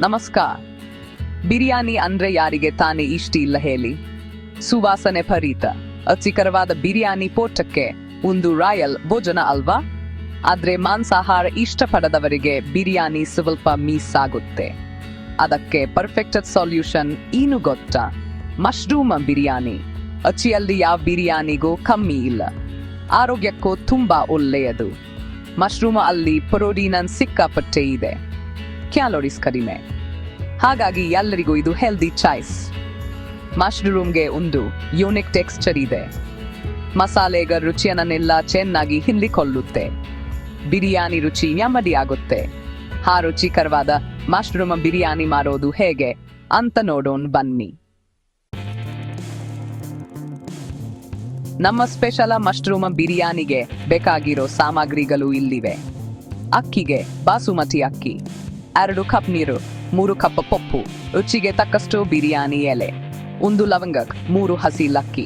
ನಮಸ್ಕಾರ. ಬಿರಿಯಾನಿ ಅಂದ್ರೆ ಯಾರಿಗೆ ತಾನೇ ಇಷ್ಟ ಇಲ್ಲ ಹೇಳಿ. ಸುವಾಸನೆ ಭರಿತ ಅಚಿಕರವಾದ ಬಿರಿಯಾನಿ ಪೋಟಕ್ಕೆ ಒಂದು ರಾಯಲ್ ಭೋಜನ ಅಲ್ವಾ? ಆದ್ರೆ ಮಾಂಸಾಹಾರ ಇಷ್ಟಪಡದವರಿಗೆ ಬಿರಿಯಾನಿ ಸ್ವಲ್ಪ ಮೀಸ್ ಆಗುತ್ತೆ ಅದಕ್ಕೆ ಪರ್ಫೆಕ್ಟ್ ಸೊಲ್ಯೂಷನ್ ಏನು ಗೊತ್ತಾ? ಮಶ್ರೂಮ್ ಬಿರಿಯಾನಿ. ಅಚಿಯಲ್ಲಿ ಯಾವ ಬಿರಿಯಾನಿಗೂ ಕಮ್ಮಿ ಇಲ್ಲ. ಆರೋಗ್ಯಕ್ಕೂ ತುಂಬಾ ಒಳ್ಳೆಯದು. ಮಶ್ರೂಮ್ ಅಲ್ಲಿ ಪ್ರೋಟೀನ್ ಸಿಕ್ಕಾಪಟ್ಟೆ ಇದೆ. ಕ್ಯಾಲೋರೀಸ್ ಕಡಿಮೆ. ಹಾಗಾಗಿ ಎಲ್ಲರಿಗೂ ಇದು ಹೆಲ್ದಿ ಚಾಯ್ಸ್ ಮಶ್ರೂಮ್ಗೆ ಒಂದು ಯೂನಿಕ್ ಟೆಕ್ಸ್ಚರ್ ಇದೆ. ಮಸಾಲೆಗ ರುಚಿಯನ್ನೆಲ್ಲ ಚೆನ್ನಾಗಿ ಹಿಂದಿಕೊಳ್ಳುತ್ತೆ. ಬಿರಿಯಾನಿ ರುಚಿ ನೆಮ್ಮದಿ ಆಗುತ್ತೆ ಆ ರುಚಿಕರವಾದ ಮಶ್ರೂಮ್ ಬಿರಿಯಾನಿ ಮಾಡೋದು ಹೇಗೆ ಅಂತ ನೋಡೋಣ ಬನ್ನಿ. ನಮ್ಮ ಸ್ಪೆಷಲ ಮಶ್ರೂಮ್ ಬಿರಿಯಾನಿಗೆ ಬೇಕಾಗಿರೋ ಸಾಮಗ್ರಿಗಳು ಇಲ್ಲಿವೆ. ಅಕ್ಕಿಗೆ ಬಾಸುಮತಿ ಅಕ್ಕಿ. ಎರಡು ಕಪ್ ನೀರು, ಮೂರು ಕಪ್ ಪಪ್ಪು, ರುಚಿಗೆ ತಕ್ಕಷ್ಟು ಬಿರಿಯಾನಿ ಎಲೆ, ಒಂದು ಲವಂಗ, ಮೂರು ಹಸಿ ಲಕ್ಕಿ,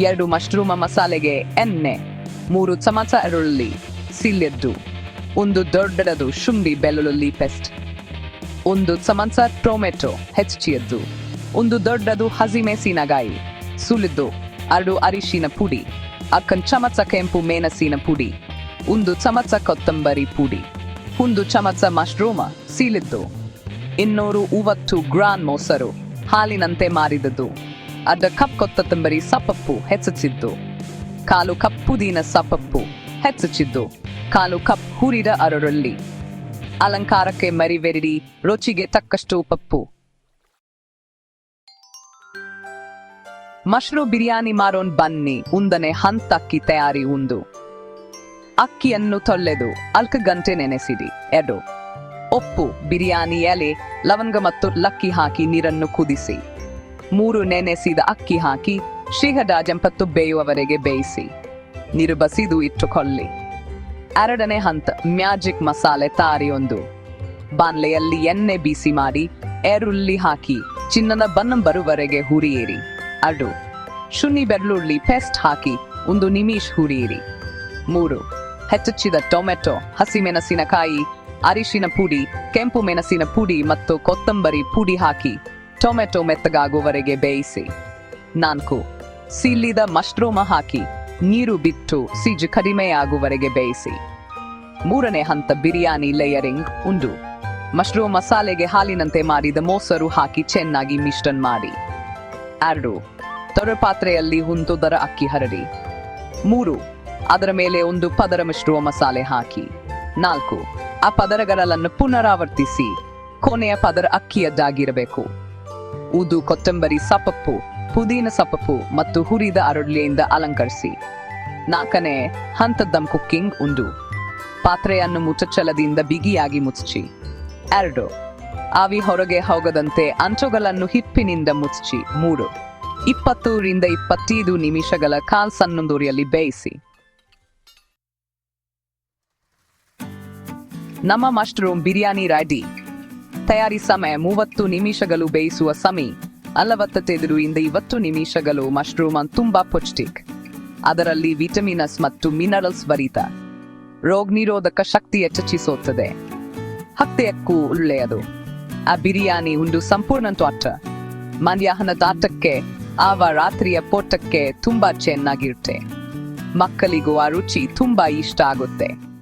ಎರಡು ಮಶ್ರೂಮ್ ಮಸಾಲೆಗೆ ಎಣ್ಣೆ, ಮೂರು ಚಮಚ ಈರುಳ್ಳಿ, ಸಿಲ್ಲೆದ್ದು, ಒಂದು ದೊಡ್ಡದು ಶುಂಠಿ ಬೆಳ್ಳುಳ್ಳಿ ಪೆಸ್ಟ್, ಒಂದು ಚಮಚ ಟೊಮೆಟೊ ಹೆಚ್ಚಿಯದ್ದು, ಒಂದು ದೊಡ್ಡದು ಹಸಿಮೆಣಸಿನಕಾಯಿ, ಸುಲಿದ್ದು, ಎರಡು ಅರಿಶಿನ ಪುಡಿ, ಅಕ್ಕನ್ ಚಮಚ ಕೆಂಪು ಮೆಣಸಿನ ಪುಡಿ, ಒಂದು ಚಮಚ ಕೊತ್ತಂಬರಿ ಪುಡಿ. ಒಂದು ಚಮಚ ಮಶ್ರೂಮ, ಸೀಲಿದ್ದು. ಇನ್ನೂರು ಮೂವತ್ತು ಗ್ರಾನ್ ಮೊಸರು, ಹಾಲಿನಂತೆ ಮಾರಿದದ್ದು. ಅರ್ಧ ಕಪ್ ಕೊತ್ತಂಬರಿ ಸಪಪ್ಪು ಹೆಚ್ಚಿದ್ದು ಕಾಲು ಕಪ್ ಪುದೀನ ಸಪ್ಪಪ್ಪು ಹೆಚ್ಚಿಸಿದ್ದು. ಕಾಲು ಕಪ್ ಹುರಿದ ಅರಳುಳ್ಳಿ. ಅಲಂಕಾರಕ್ಕೆ ಮರಿವೆರಡಿ ರುಚಿಗೆ ತಕ್ಕಷ್ಟು ಪಪ್ಪು. ಮಶ್ರೂ ಬಿರಿಯಾನಿ ಮಾರೋನ್ ಬನ್ನಿ, ಉಂದನೆ ಹಂತಕ್ಕಿ ತಯಾರಿ ಉಂದು ಅಕ್ಕಿಯನ್ನು ತೊಳೆದು ಅಲ್ಕ ಗಂಟೆ ನೆನೆಸಿಡಿ ಎರಡು ಉಪ್ಪು ಬಿರಿಯಾನಿ ಎಲೆ, ಲವಂಗ ಮತ್ತು ಲಕ್ಕಿ ಹಾಕಿ ನೀರನ್ನು ಕುದಿಸಿ. ಮೂರು ನೆನೆಸಿದ ಅಕ್ಕಿ ಹಾಕಿ ಶೀಘ್ರ ಜಂಪತ್ತು ಬೇಯುವವರೆಗೆ ಬೇಯಿಸಿ. ನೀರು ಬಸಿದು ಇಟ್ಟುಕೊಳ್ಳಿ. ಎರಡನೇ ಹಂತ. ಮ್ಯಾಜಿಕ್ ಮಸಾಲೆ ತಾರಿಯೊಂದು. ಬಾನ್ಲೆಯಲ್ಲಿ ಎಣ್ಣೆ ಬಿಸಿ ಮಾಡಿ ಏರುಳ್ಳಿ ಹಾಕಿ ಚಿನ್ನದ ಬಣ್ಣ ಬರುವವರೆಗೆ ಹುರಿಯಿರಿ. ಅಡು. ಶುನಿ ಬೆಳ್ಳುಳ್ಳಿ ಪೇಸ್ಟ್ ಹಾಕಿ ಒಂದು ನಿಮಿಷ ಹುರಿಯಿರಿ. ಮೂರು. ಹೆಚ್ಚಿದ ಟೊಮೆಟೊ, ಹಸಿಮೆಣಸಿನಕಾಯಿ, ಅರಿಶಿನ ಪುಡಿ, ಕೆಂಪು ಮೆಣಸಿನ ಪುಡಿ ಮತ್ತು ಕೊತ್ತಂಬರಿ ಪುಡಿ ಹಾಕಿ ಟೊಮೆಟೊ ಮೆತ್ತಗಾಗುವವರೆಗೆ ಬೇಯಿಸಿ. ನಾಲ್ಕು ಸಿಲ್ಲಿದ ಮಶ್ರೂಮ ಹಾಕಿ ನೀರು ಬಿಟ್ಟು ಸಿಜು ಕಡಿಮೆಯಾಗುವವರೆಗೆ ಬೇಯಿಸಿ. ಮೂರನೇ ಹಂತ ಬಿರಿಯಾನಿ ಲೇಯರಿಂಗ್ ಉಂಡು. ಮಶ್ರೂಮ್ ಮಸಾಲೆಗೆ ಹಾಲಿನಂತೆ ಮಾಡಿದ ಮೊಸರು ಹಾಕಿ ಚೆನ್ನಾಗಿ ಮಿಶ್ರಣ ಮಾಡಿ. ಎರಡು ತೊರೆ ಪಾತ್ರೆಯಲ್ಲಿ ಹುಂತುದರ ಅಕ್ಕಿ ಹರಡಿ. ಮೂರು ಅದರ ಮೇಲೆ ಒಂದು ಪದರ ಮಿಶ್ರುವ ಮಸಾಲೆ ಹಾಕಿ. ನಾಲ್ಕು, ಆ ಪದರಗಳನ್ನು ಪುನರಾವರ್ತಿಸಿ. ಕೊನೆಯ ಪದರ ಅಕ್ಕಿಯದ್ದಾಗಿರಬೇಕು. ಉದು ಕೊತ್ತಂಬರಿ ಸಪಪ್ಪು, ಪುದೀನ ಸಪಪ್ಪು ಮತ್ತು ಹುರಿದ ಅರಳಿಯಿಂದ ಅಲಂಕರಿಸಿ. ನಾಲ್ಕನೇ, ಹಂತದ್ದಂ ಕುಕ್ಕಿಂಗ್ ಉಂಡು ಪಾತ್ರೆಯನ್ನು ಮುಚ್ಚಚ್ಚಲದಿಂದ ಬಿಗಿಯಾಗಿ ಮುಚ್ಚಿ ಎರಡು, ಆವಿ ಹೊರಗೆ ಹೋಗದಂತೆ ಅಂಚುಗಳನ್ನು ಹಿಪ್ಪಿನಿಂದ ಮುಚ್ಚಿ ಮೂರು, ಇಪ್ಪತ್ತೂರಿಂದ ಇಪ್ಪತ್ತೈದು ನಿಮಿಷಗಳ ಕಾಲ್ ಸನ್ನೊಂದೂರಿಯಲ್ಲಿ ಬೇಯಿಸಿ. ನಮ್ಮ ಮಶ್ರೂಮ್ ಬಿರಿಯಾನಿ ರೆಡಿ. ತಯಾರಿ ಸಮಯ ಮೂವತ್ತು ನಿಮಿಷಗಳು ಬೇಯಿಸುವ ಸಮಯ ಅಲವತ್ತೈದು ಇಂದ ಇವತ್ತು ನಿಮಿಷಗಳು ಮಶ್ರೂಮ್ ತುಂಬಾ ಪೌಷ್ಟಿಕ್. ಅದರಲ್ಲಿ ವಿಟಮಿನಸ್ ಮತ್ತು ಮಿನರಲ್ಸ್ ಭರಿತ ರೋಗ ನಿರೋಧಕ ಶಕ್ತಿ ಹೆಚ್ಚಿಸುತ್ತದೆ ಹತ್ತೆಯಕ್ಕೂ ಒಳ್ಳೆಯದು. ಆ ಬಿರಿಯಾನಿ ಒಂದು ಸಂಪೂರ್ಣ ತೋಟ. ಮಧ್ಯಾಹ್ನ ತಾಟಕ್ಕೆ ಆವ ರಾತ್ರಿಯ ಪೋಟಕ್ಕೆ ತುಂಬಾ ಚೆನ್ನಾಗಿರುತ್ತೆ. ಮಕ್ಕಳಿಗೂ ಆ ರುಚಿ ತುಂಬಾ ಇಷ್ಟ ಆಗುತ್ತೆ.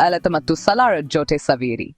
ಅಲತ ಮತ್ತು ಸಲಾರ ಜೊತೆ ಸವಿಯಿರಿ